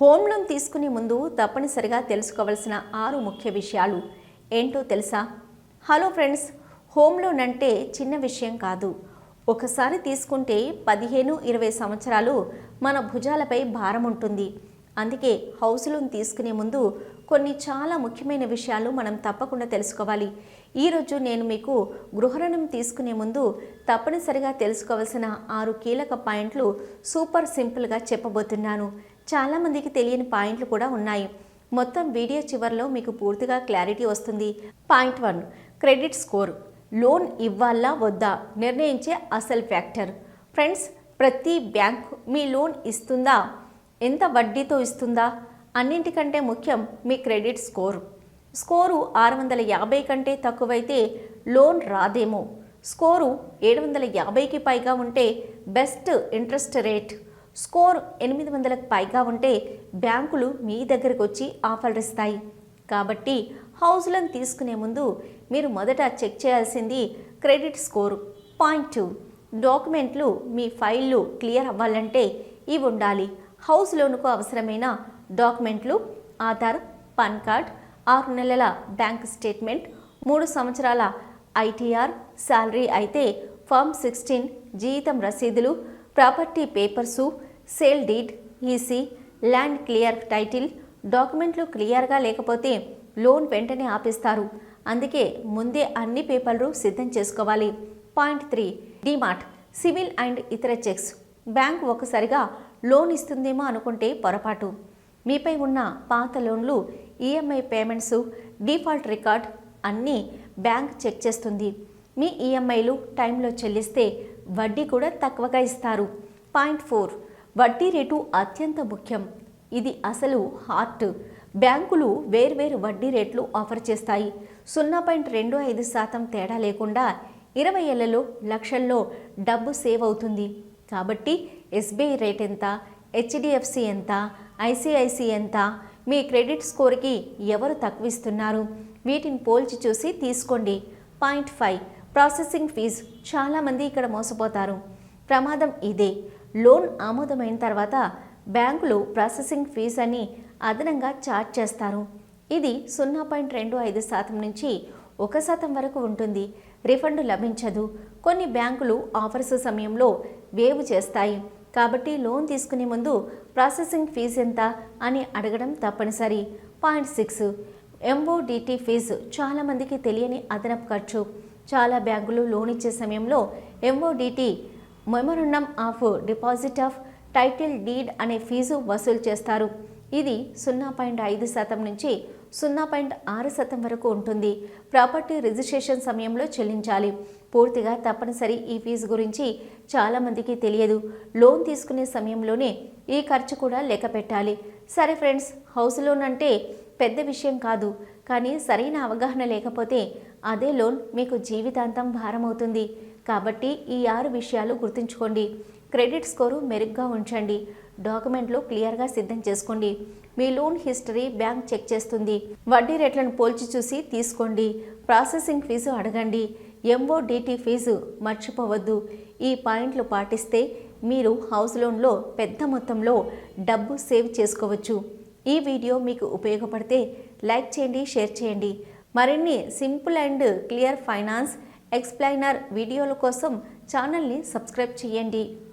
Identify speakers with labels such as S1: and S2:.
S1: Home loan తీసుకునే ముందు తప్పనిసరిగా తెలుసుకోవాల్సిన ఆరు ముఖ్య విషయాలు ఏంటో తెలుసా? హలో ఫ్రెండ్స్ హోమ్ లోన్ అంటే చిన్న విషయం కాదు. ఒకసారి తీసుకుంటే పదిహేను ఇరవై సంవత్సరాలు మన భుజాలపై భారం ఉంటుంది. అందుకే హౌస్ లోన్ తీసుకునే ముందు కొన్ని చాలా ముఖ్యమైన విషయాలు మనం తప్పకుండా తెలుసుకోవాలి. ఈరోజు నేను మీకు గృహ రుణం తీసుకునే ముందు తప్పనిసరిగా తెలుసుకోవాల్సిన ఆరు కీలక పాయింట్లు సూపర్ సింపుల్గా చెప్పబోతున్నాను. చాలామందికి తెలియని పాయింట్లు కూడా ఉన్నాయి. మొత్తం వీడియో చివరిలో మీకు పూర్తిగా క్లారిటీ వస్తుంది. Point one credit score. Loan ఇవ్వాలా వద్దా? నిర్ణయించే అసలు ఫ్యాక్టర్. ఫ్రెండ్స్ ప్రతి బ్యాంక్ మీ లోన్ ఇస్తుందా? ఎంత వడ్డీతో ఇస్తుందా? అన్నింటికంటే ముఖ్యం మీ క్రెడిట్ స్కోర్. స్కోరు ఆరు వందల యాభై కంటే తక్కువైతే లోన్ రాదేమో. స్కోరు ఏడు వందల యాభైకి పైగా ఉంటే బెస్ట్ ఇంట్రెస్ట్ రేట్. స్కోర్ ఎనిమిది వందలకు పైగా ఉంటే బ్యాంకులు మీ దగ్గరకు వచ్చి ఆఫర్లు ఇస్తాయి. కాబట్టి హౌస్ లోన్ తీసుకునే ముందు మీరు మొదట చెక్ చేయాల్సింది క్రెడిట్ స్కోర్. పాయింట్ టూ డాక్యుమెంట్లు మీ ఫైళ్ళు క్లియర్ అవ్వాలంటే ఇవి ఉండాలి. హౌస్ లోనుకు అవసరమైన డాక్యుమెంట్లు ఆధార్ పాన్ కార్డ్ ఆరు నెలల బ్యాంక్ స్టేట్మెంట్ మూడు సంవత్సరాల ఐటీఆర్ శాలరీ అయితే ఫామ్ సిక్స్టీన్ జీతం రసీదులు property papers sale deed EC land clear title డాక్యుమెంట్లు క్లియర్గా లేకపోతే లోన్ వెంటనే ఆపిస్తారు. అందుకే ముందే అన్ని పేపర్లు సిద్ధం చేసుకోవాలి. పాయింట్ త్రీ డిమార్ట్ సివిల్ అండ్ ఇతర చెక్స్. బ్యాంక్ ఒకసారిగా లోన్ ఇస్తుందేమో అనుకుంటే పొరపాటు. మీపై ఉన్న పాత లోన్లు ఈఎంఐ పేమెంట్స్ డిఫాల్ట్ రికార్డ్ అన్నీ బ్యాంక్ చెక్ చేస్తుంది. మీ ఈఎంఐలు టైంలో చెల్లిస్తే వడ్డీ కూడా తక్కువగా ఇస్తారు. పాయింట్ ఫోర్ వడ్డీ రేటు అత్యంత ముఖ్యం. ఇది అసలు హార్ట్. బ్యాంకులు వేర్వేరు వడ్డీ రేట్లు ఆఫర్ చేస్తాయి. సున్నా పాయింట్ రెండు ఐదు శాతం తేడా లేకుండా ఇరవై ఏళ్ళలో లక్షల్లో డబ్బు సేవ్ అవుతుంది. కాబట్టి ఎస్బీఐ రేట్ ఎంత? హెచ్డిఎఫ్సి ఎంత? ఐసిఐసి ఎంత? మీ క్రెడిట్ స్కోర్కి ఎవరు తక్కువిస్తున్నారు? వీటిని పోల్చి చూసి తీసుకోండి. Point five. Processing fee. చాలామంది ఇక్కడ మోసపోతారు. ప్రమాదం ఇదే. లోన్ ఆమోదమైన తర్వాత బ్యాంకులు ప్రాసెసింగ్ ఫీజు అని అదనంగా ఛార్జ్ చేస్తారు. ఇది సున్నా పాయింట్ రెండు ఐదు శాతం నుంచి ఒక శాతం వరకు ఉంటుంది. రిఫండ్ లభించదు. కొన్ని బ్యాంకులు ఆఫర్స్ సమయంలో వేవ్ చేస్తాయి. కాబట్టి లోన్ తీసుకునే ముందు ప్రాసెసింగ్ ఫీజు ఎంత అని అడగడం తప్పనిసరి. Point six. ఎంఓడిటి ఫీజు చాలామందికి తెలియని అదనపు ఖర్చు. చాలా బ్యాంకులు లోన్ ఇచ్చే సమయంలో MODT memorandum of deposit of title deed అనే ఫీజు వసూలు చేస్తారు. ఇది సున్నా పాయింట్ ఐదు శాతం నుంచి సున్నా పాయింట్ ఆరు శాతం వరకు ఉంటుంది. ప్రాపర్టీ రిజిస్ట్రేషన్ సమయంలో చెల్లించాలి. పూర్తిగా తప్పనిసరి ఈ ఫీజు గురించి చాలామందికి తెలియదు. లోన్ తీసుకునే సమయంలోనే ఈ ఖర్చు కూడా లెక్క పెట్టాలి. సరే ఫ్రెండ్స్ హౌస్ లోన్ అంటే పెద్ద విషయం కాదు. కానీ సరైన అవగాహన లేకపోతే అదే లోన్ మీకు జీవితాంతం భారమవుతుంది. కాబట్టి ఈ ఆరు విషయాలు గుర్తుంచుకోండి. క్రెడిట్ స్కోరు మెరుగ్గా ఉంచండి. డాక్యుమెంట్లు క్లియర్గా సిద్ధం చేసుకోండి. మీ లోన్ హిస్టరీ బ్యాంక్ చెక్ చేస్తుంది. వడ్డీ రేట్లను పోల్చి చూసి తీసుకోండి. ప్రాసెసింగ్ ఫీజు అడగండి. ఎంఓడిటి ఫీజు మర్చిపోవద్దు. ఈ పాయింట్లు పాటిస్తే మీరు హౌస్ లోన్లో పెద్ద మొత్తంలో డబ్బు సేవ్ చేసుకోవచ్చు. ఈ వీడియో మీకు ఉపయోగపడితే లైక్ చేయండి షేర్ చేయండి. మరిన్ని simple and clear finance explainer వీడియోల కోసం ఛానల్ని సబ్స్క్రైబ్ చేయండి.